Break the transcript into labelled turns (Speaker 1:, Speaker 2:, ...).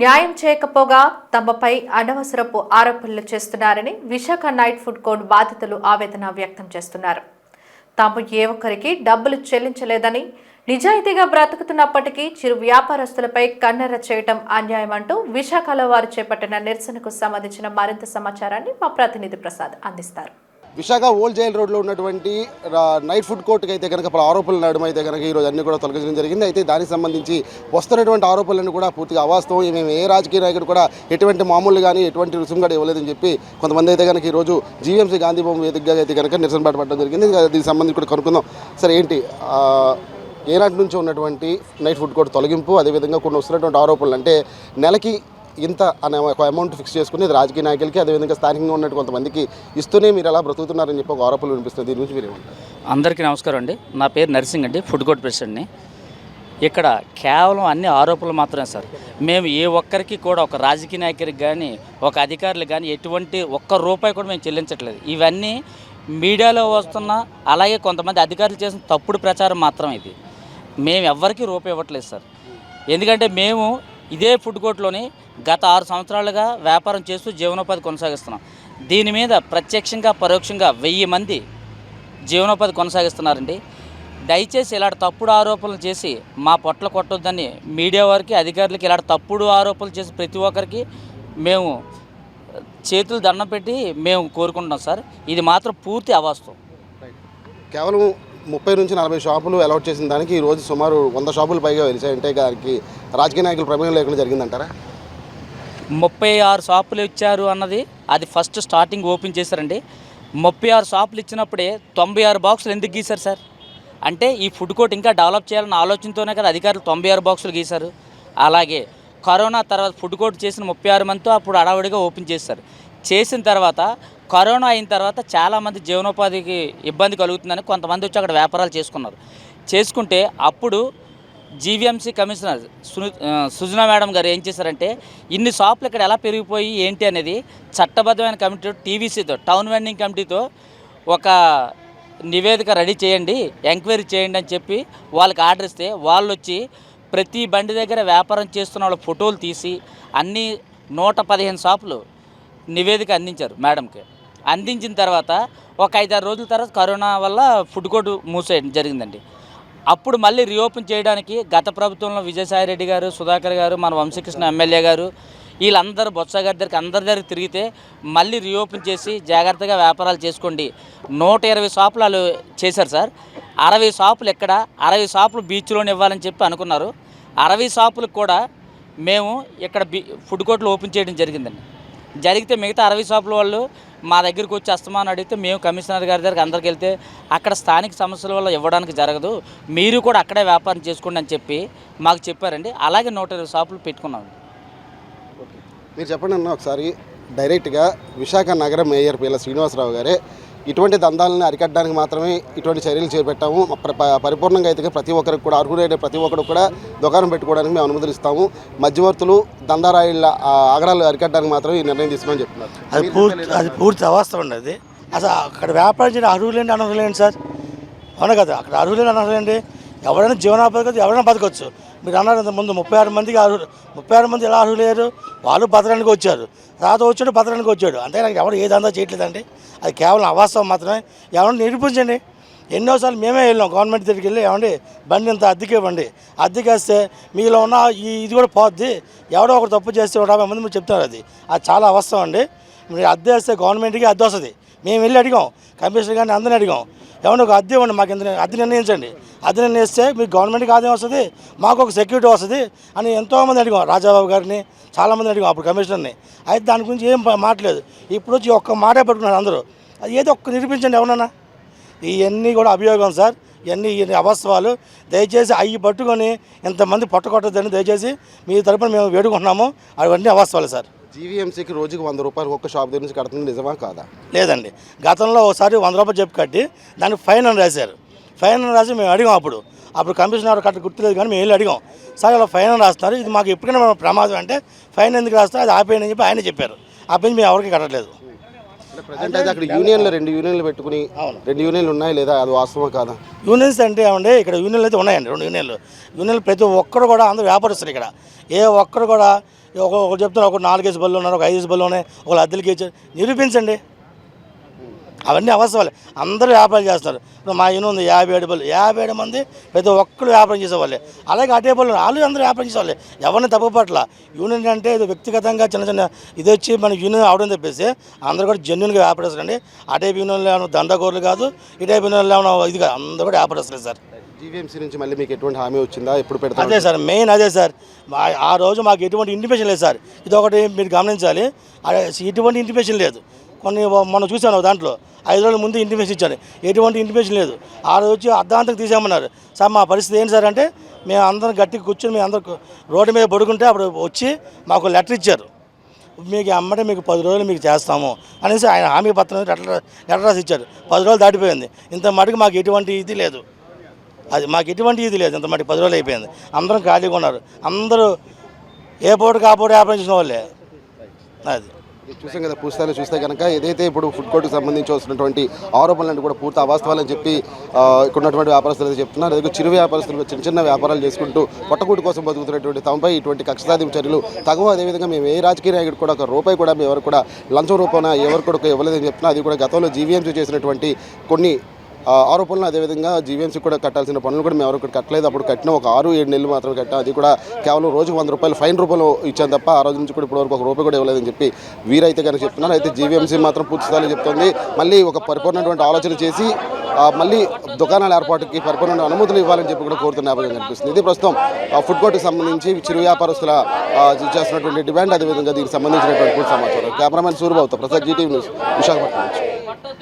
Speaker 1: న్యాయం చేయకపోగా తమపై అనవసరపు ఆరోపణలు చేస్తున్నారని విశాఖ నైట్ ఫుడ్ కోర్ట్ బాధితులు ఆవేదన వ్యక్తం చేస్తున్నారు. తాము ఏ ఒక్కరికి డబ్బులు చెల్లించలేదని నిజాయితీగా బ్రతుకుతున్నప్పటికీ చిరు వ్యాపారస్తులపై కన్నెర చేయటం అన్యాయం అంటూ విశాఖలో వారు చేపట్టిన నిరసనకు సంబంధించిన మరింత సమాచారాన్ని మా ప్రతినిధి ప్రసాద్ అందిస్తారు.
Speaker 2: విశాఖ ఓల్డ్ జైల్ రోడ్లో ఉన్నటువంటి నైట్ ఫుడ్ కోర్టుకి అయితే కనుక పలు ఆరోపణలు నడమైతే అయితే కనుక ఈరోజు అన్ని కూడా తొలగించడం జరిగింది. అయితే దానికి సంబంధించి వస్తున్నటువంటి ఆరోపణలను కూడా పూర్తిగా అవాస్తవం. మేము ఏ రాజకీయ నాయకుడు కూడా ఎటువంటి మామూలు కానీ ఎటువంటి రుసుము కూడా ఇవ్వలేదని చెప్పి కొంతమంది అయితే కనుక ఈరోజు జీవీఎంసీ గాంధీ భవన్ వేదికగా అయితే కనుక నిరసన పడడం జరిగింది. దీనికి సంబంధించి కూడా కనుక్కుందాం. సరే ఏంటి ఏనాటి నుంచి ఉన్నటువంటి నైట్ ఫుడ్ కోర్ట్ తొలగింపు అదేవిధంగా కొన్ని వస్తున్నటువంటి ఆరోపణలు అంటే నెలకి ఇంత అనే ఒక అమౌంట్ ఫిక్స్ చేసుకుని ఇది రాజకీయ నాయకులకి అదేవిధంగా స్థానికంగా ఉన్నట్టు కొంతమందికి ఇస్తూనే మీరు ఎలా బ్రతుకుతున్నారని చెప్పి ఒక ఆరోపణలు వినిపిస్తుంది. దీని గురించి మీరు
Speaker 3: అందరికీ నమస్కారం అండి. నా పేరు నర్సింగ్ అండి ఫుడ్ కోర్ట్ ప్రెసిడెంట్ని ఇక్కడ కేవలం అన్ని ఆరోపణలు మాత్రమే సార్. మేము ఏ ఒక్కరికి కూడా ఒక రాజకీయ నాయకుడికి కానీ ఒక అధికారులకు కానీ ఎటువంటి ఒక్క రూపాయి కూడా మేము చెల్లించట్లేదు. ఇవన్నీ మీడియాలో వస్తున్న అలాగే కొంతమంది అధికారులు చేసిన తప్పుడు ప్రచారం మాత్రం ఇది. మేము ఎవ్వరికీ రూపాయి ఇవ్వట్లేదు సార్. ఎందుకంటే మేము ఇదే ఫుడ్ కోర్ట్లోని గత ఆరు సంవత్సరాలుగా వ్యాపారం చేస్తూ జీవనోపాధి కొనసాగిస్తున్నాం. దీని మీద ప్రత్యక్షంగా పరోక్షంగా వెయ్యి మంది జీవనోపాధి కొనసాగిస్తున్నారండి. దయచేసి ఇలాంటి తప్పుడు ఆరోపణలు చేసి మా పొట్ల కొట్టొద్దని మీడియా వారికి అధికారులకి ఇలాంటి తప్పుడు ఆరోపణలు చేసి ప్రతి ఒక్కరికి మేము చేతులు దండం పెట్టి మేము కోరుకుంటున్నాం సార్. ఇది మాత్రం పూర్తి అవాస్తవం.
Speaker 2: కేవలం ముప్పై నుంచి నలభై షాపులు అలాట్ చేసిన దానికి ఈ రోజు సుమారు వంద షాపులు పైగా వెలిసాయంటే దానికి రాజకీయ నాయకుల ప్రమేయం లేకుండా జరిగిందంటారా?
Speaker 3: ముప్పై ఆరు షాపులు ఇచ్చారు అన్నది అది ఫస్ట్ స్టార్టింగ్ ఓపెన్ చేశారండి. ముప్పై ఆరు షాపులు ఇచ్చినప్పుడే తొంభై ఆరు బాక్సులు ఎందుకు గీశారు సార్? అంటే ఈ ఫుడ్ కోర్ట్ ఇంకా డెవలప్ చేయాలన్న ఆలోచనతోనే కదా అధికారులు తొంభై ఆరు బాక్సులు గీశారు. అలాగే కరోనా తర్వాత ఫుడ్ కోర్ట్ చేసిన ముప్పై ఆరు మందితో అప్పుడు అడావుడిగా ఓపెన్ చేశారు. చేసిన తర్వాత కరోనా అయిన తర్వాత చాలామంది జీవనోపాధికి ఇబ్బంది కలుగుతుందని కొంతమంది వచ్చి అక్కడ వ్యాపారాలు చేసుకున్నారు. చేసుకుంటే అప్పుడు జీవీఎంసీ కమిషనర్ సు సుజనా మేడం గారు ఏం చేశారంటే ఇన్ని షాపులు ఇక్కడ ఎలా పెరిగిపోయి ఏంటి అనేది చట్టబద్ధమైన కమిటీ టీవీసీతో టౌన్ వెండింగ్ కమిటీతో ఒక నివేదిక రెడీ చేయండి ఎంక్వైరీ చేయండి అని చెప్పి వాళ్ళకి ఆర్డర్ ఇస్తే వాళ్ళు వచ్చి ప్రతి బండి దగ్గర వ్యాపారం చేస్తున్న వాళ్ళ ఫోటోలు తీసి అన్ని నూట పదిహేను షాపులు నివేదిక అందించారు మేడంకి. అందించిన తర్వాత ఒక ఐదారు రోజుల తర్వాత కరోనా వల్ల ఫుడ్ కోర్టు మూసేయడం జరిగిందండి. అప్పుడు మళ్ళీ రీఓపెన్ చేయడానికి గత ప్రభుత్వంలో విజయసాయి రెడ్డి గారు సుధాకర్ గారు మన వంశీకృష్ణ ఎమ్మెల్యే గారు వీళ్ళందరూ బొత్స గారి దగ్గరికి అందరి దగ్గర తిరిగితే మళ్ళీ రీఓపెన్ చేసి జాగ్రత్తగా వ్యాపారాలు చేసుకోండి. నూట ఇరవై షాపులు వాళ్ళు చేశారు సార్. అరవై షాపులు ఎక్కడ? అరవై షాపులు బీచ్లోనే ఇవ్వాలని చెప్పి అనుకున్నారు. అరవై షాపులకు కూడా మేము ఇక్కడ బీ ఫుడ్ కోర్టులు ఓపెన్ చేయడం జరిగిందండి. జరిగితే మిగతా అరవై షాపుల వాళ్ళు మా దగ్గరికి వచ్చి అస్తమానం అడిగితే మేము కమిషనర్ గారి దగ్గరికి అందరికి వెళ్తే అక్కడ స్థానిక సమస్యల వల్ల ఇవ్వడానికి జరగదు. మీరు కూడా అక్కడే వ్యాపారం చేసుకోండి అని చెప్పి మాకు చెప్పారండి. అలాగే నూట ఇరవై షాపులు పెట్టుకున్నాం.
Speaker 2: మీరు చెప్పండి అన్న ఒకసారి. డైరెక్ట్గా విశాఖ నగర మేయర్ పిల్ల శ్రీనివాసరావు గారే ఇటువంటి దందాలను అరికట్టడానికి మాత్రమే ఇటువంటి చర్యలు చేపట్టాము. పరిపూర్ణంగా అయితే ప్రతి ఒక్కరికి కూడా అర్హుడైన ప్రతి ఒక్కరు కూడా దుకాణం పెట్టుకోవడానికి మేము అనుమతులు ఇస్తాము మధ్యవర్తులు దందారాయిల ఆ, ఆగడాలు అరికట్టడానికి మాత్రమే ఈ నిర్ణయం తీసుకుని చెప్తున్నారు
Speaker 4: అది పూర్తి అది పూర్తి అవాస్తవం అండి అది. అసలు అక్కడ వ్యాపారం చేయడం అర్హులేండి అనర్హులేండి సార్? అవునా కదా అక్కడ అర్హులేండి అనర్హులేండి ఎవరైనా జీవనోపాధి ఎవరైనా బతకొచ్చు. మీరు అన్నారు ముందు ముప్పై ఆరు మందికి అర్హులు ముప్పై ఆరు మంది ఎలా అర్హులు లేరు వాళ్ళు బతకడానికి వచ్చారు. రాత వచ్చాడు బతకడానికి వచ్చాడు. అంతే నాకు ఎవరు ఏ దందా చేయట్లేదండి. అది కేవలం అవాస్తవం మాత్రమే. ఎవరైనా నిరూపించండి. ఎన్నోసార్లు మేమే వెళ్ళాం గవర్నమెంట్ దగ్గరికి వెళ్ళి ఏమండి బండి ఇంత అద్దెకి ఇవ్వండి. అద్దెకి వేస్తే మీలో ఉన్న ఈ ఇది కూడా పోద్ది. ఎవడో ఒకరు తప్పు చేస్తే ఒక యాభై మంది మీరు చెప్తున్నారు అది. అది చాలా అవసరం అండి. మీరు అద్దె వేస్తే గవర్నమెంట్కి అద్దె వస్తుంది. మేము వెళ్ళి అడిగాం కమిషనర్ గారిని అందరిని అడిగాం. ఏమన్నా ఒక అద్దె ఇవ్వండి మాకు ఎంత అద్దె నిర్ణయించండి. అద్దె నిర్ణయిస్తే మీకు గవర్నమెంట్కి ఆదాయం వస్తుంది మాకు ఒక సెక్యూరిటీ వస్తుంది అని ఎంతోమంది అడిగాం రాజాబాబు గారిని చాలామంది అడిగాం అప్పుడు కమిషనర్ని. అయితే దాని గురించి ఏం ప- మాట్లేదు ఇప్పుడు వచ్చి ఒక్క మాటే పట్టుకున్నారు అందరూ. అది ఏదో ఒక్క నిరూపించండి ఎవరన్నా. ఇవన్నీ కూడా అభియోగం సార్. ఇవన్నీ ఇవన్నీ అవాస్తవాలు దయచేసి అవి పట్టుకొని ఇంతమంది పట్టుకొట్టద్దని దయచేసి మీ తరపున మేము వేడుకుంటున్నాము. అవన్నీ అవాస్తవాలు సార్.
Speaker 2: జీవీఎంసీకి రోజుకి వంద రూపాయలు ఒక్క షాప్ దగ్గర నుంచి కడుతుంది నిజమా కాదా?
Speaker 4: లేదండి. గతంలో ఒకసారి వంద రూపాయలు చెప్పి కట్టి దానికి ఫైన్ అని రాశారు. ఫైన్ అని రాసి మేము అడిగాం అప్పుడు. అప్పుడు కమిషనర్ కట్ట గుర్తులేదు కానీ మేము వెళ్ళి అడిగాం. సార్ ఇలా ఫైన్ అని రాస్తున్నారు. ఇది మాకు ఎప్పటికైనా ప్రమాదం అంటే ఫైన్ ఎందుకు రాస్తారు అది ఆపేయండి అని చెప్పి ఆయన చెప్పారు. ఆపేసి మేము ఎవరికి కట్టలేదు
Speaker 2: ప్రజెంట్ అయితే అక్కడ యూనియన్లు రెండు యూనియన్లు పెట్టుకుని రెండు యూనియన్లు ఉన్నాయి లేదా? అది వాస్తవం కాదా?
Speaker 4: యూనియన్స్ అంటే ఏమండి ఇక్కడ యూనియన్లు అయితే ఉన్నాయండి రెండు యూనియన్లు. యూనియన్లు ప్రతి ఒక్కరు కూడా అందరూ వ్యాపారస్తులు ఇక్కడ. ఏ ఒక్కరు కూడా ఒకరు చెప్తున్నారు ఒక నాలుగేసి బళ్ళు ఉన్నారు ఒక ఐదేసి బళ్ళు ఉన్నాయి ఒకళ్ళు అద్దెలకి ఇచ్చారు నిరూపించండి. అవన్నీ అవసరాలే అందరూ వ్యాపారం చేస్తారు. ఇప్పుడు మా ఇను ఉంది యాభై ఏడు బళ్ళు. యాభై ఏడు మంది ప్రతి ఒక్కరు వ్యాపారం చేసేవాళ్ళే. అలాగే అటే బళ్ళు వాళ్ళు అందరూ వ్యాపారం చేసేవాళ్ళే. ఎవరిని తప్పుపట్ల యూనియన్ అంటే ఇది వ్యక్తిగతంగా చిన్న చిన్న ఇది వచ్చి మన యూనియన్ అవడం చెప్పేసి అందరూ కూడా జెన్యున్గా వ్యాపారస్తులండి అటే యూనియన్లో ఏమైనా దండగోర్లు కాదు ఇటే యూనియన్లో ఏమైనా ఇది కాదు. అందరూ కూడా వ్యాపారస్తులే సార్.
Speaker 2: జీవీఎంసీ నుంచి మళ్ళీ మీకు ఎటువంటి హామీ వచ్చిందా? ఎప్పుడు పెడతారు?
Speaker 4: అదే సార్ మెయిన్ అదే సార్. మా- ఆ రోజు మాకు ఎటువంటి ఇంటిమేషన్ లేదు సార్. ఇది ఒకటి మీరు గమనించాలి. అదే ఎటువంటి ఇంటిమేషన్ లేదు. కొన్ని మనం చూశాను దాంట్లో. ఐదు రోజుల ముందు ఇంటిమేషన్ ఇచ్చాను ఎటువంటి ఇంటిమేషన్ లేదు. ఆ రోజు వచ్చి అర్ధాంతకు తీసామన్నారు సార్ మా పరిస్థితి ఏంటి సార్ అంటే మేము అందరం గట్టిగా కూర్చొని మేము అందరం రోడ్డు మీద పడుకుంటే అప్పుడు వచ్చి మాకు లెటర్ ఇచ్చారు. మీకు అమ్మటే మీకు పది రోజులు మీకు చేస్తాము అనేసి ఆయన హామీ పత్రం లెటర్ లెటర్ రాసి ఇచ్చారు. పది రోజులు దాటిపోయింది. ఇంత మటుకు మాకు ఎటువంటి ఇది లేదు. అది మాకు ఎటువంటి ఇది లేదు ఇంత మటుకు పది రోజులు అయిపోయింది. అందరం ఖాళీగా ఉన్నారు. అందరూ ఏ పూట కాపోటు వ్యాపారం చేసిన వాళ్ళే. అది.
Speaker 2: చూసాం కదా పుస్తకాలు చూస్తే కనుక ఏదైతే ఇప్పుడు ఫుడ్ కోర్టుకు సంబంధించి వస్తున్నటువంటి ఆరోపణలను కూడా పూర్తి అవాస్తవాలని చెప్పి ఇక్కడ ఉన్నటువంటి వ్యాపారస్తులు అయితే చెప్తున్నారు. అదే చిరు వ్యాపారస్తులు చిన్న చిన్న వ్యాపారాలు చేసుకుంటూ పొట్టకూటి కోసం బతుకుతున్నటువంటి తమపై ఇటువంటి కక్షసాధింపు చర్యలు తగు అదేవిధంగా మేము ఏ రాజకీయ నాయకుడు కూడా ఒక రూపాయి కూడా మేము ఎవరు కూడా లంచం రూపాన ఎవరు కూడా ఇవ్వలేదని చెప్తున్నా అది కూడా గతంలో జీవీఎంసీ చేసినటువంటి కొన్ని ఆరోపణలు అదేవిధంగా జీవీఎంసీ కూడా కట్టాల్సిన పనులు కూడా మేము ఎవరు ఇక్కడ కట్టలేదు. అప్పుడు కట్టిన ఒక ఆరు ఏడు నెలలు మాత్రమే కట్టాం. అది కూడా కేవలం రోజుకు వంద రూపాయలు ఫైన్ రూపాయలు ఇచ్చాను తప్ప ఆ రోజు నుంచి కూడా ఇప్పటివరకు ఒక రూపాయి కూడా ఇవ్వలేదని చెప్పి వీరైతే కనుక చెప్తున్నారు. అయితే జీవీఎంసీ మాత్రం పూర్తి చెప్తుంది. మళ్ళీ ఒక పరిపూర్ణటువంటి ఆలోచన చేసి మళ్ళీ దుకాణాల ఏర్పాటుకి పరిపూర్ణ అనుమతులు ఇవ్వాలని చెప్పి కూడా కోరుతున్న నేపథ్యం కనిపిస్తుంది. ఇది ప్రస్తుతం ఆ, ఫుడ్ కోర్టుకు సంబంధించి చిరు వ్యాపారస్తుల చేస్తున్నటువంటి డిమాండ్ అదేవిధంగా దీనికి సంబంధించినటువంటి సమాచారం. కెమెరామెన్ సూర్యబాబుతో ప్రసాద్ జీటీవీ న్యూస్ విశాఖపట్నం